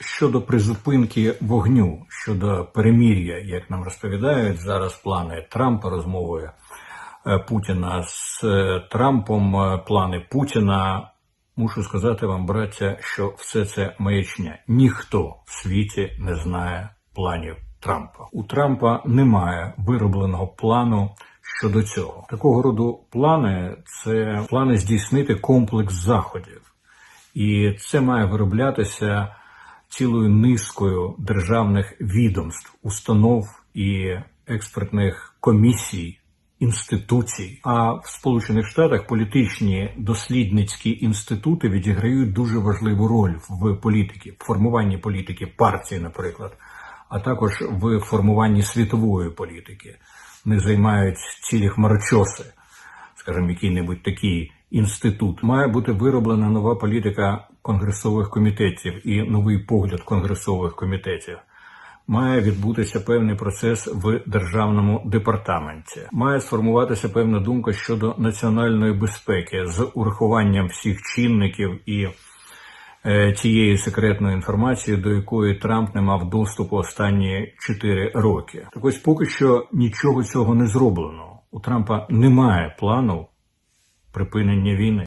Щодо призупинки вогню, щодо перемір'я, як нам розповідають зараз плани Трампа, розмови е, Путіна з е, Трампом, е, плани Путіна. Мушу сказати вам, браття, що все це маячня. Ніхто в світі не знає планів Трампа. У Трампа немає виробленого плану щодо цього. Такого роду плани це плани здійснити комплекс заходів. І це має вироблятися цілою низкою державних відомств, установ і експертних комісій, інституцій. А в Сполучених Штатах політичні дослідницькі інститути відіграють дуже важливу роль в політиці, в формуванні політики партії, наприклад, а також в формуванні світової політики. Не займають цілі хмарочоси скажімо, який-небудь такий інститут, має бути вироблена нова політика конгресових комітетів і новий погляд конгресових комітетів. Має відбутися певний процес в державному департаменті. Має сформуватися певна думка щодо національної безпеки з урахуванням всіх чинників і е, тієї секретної інформації, до якої Трамп не мав доступу останні 4 роки. Так ось поки що нічого цього не зроблено. У Трампа немає плану припинення війни.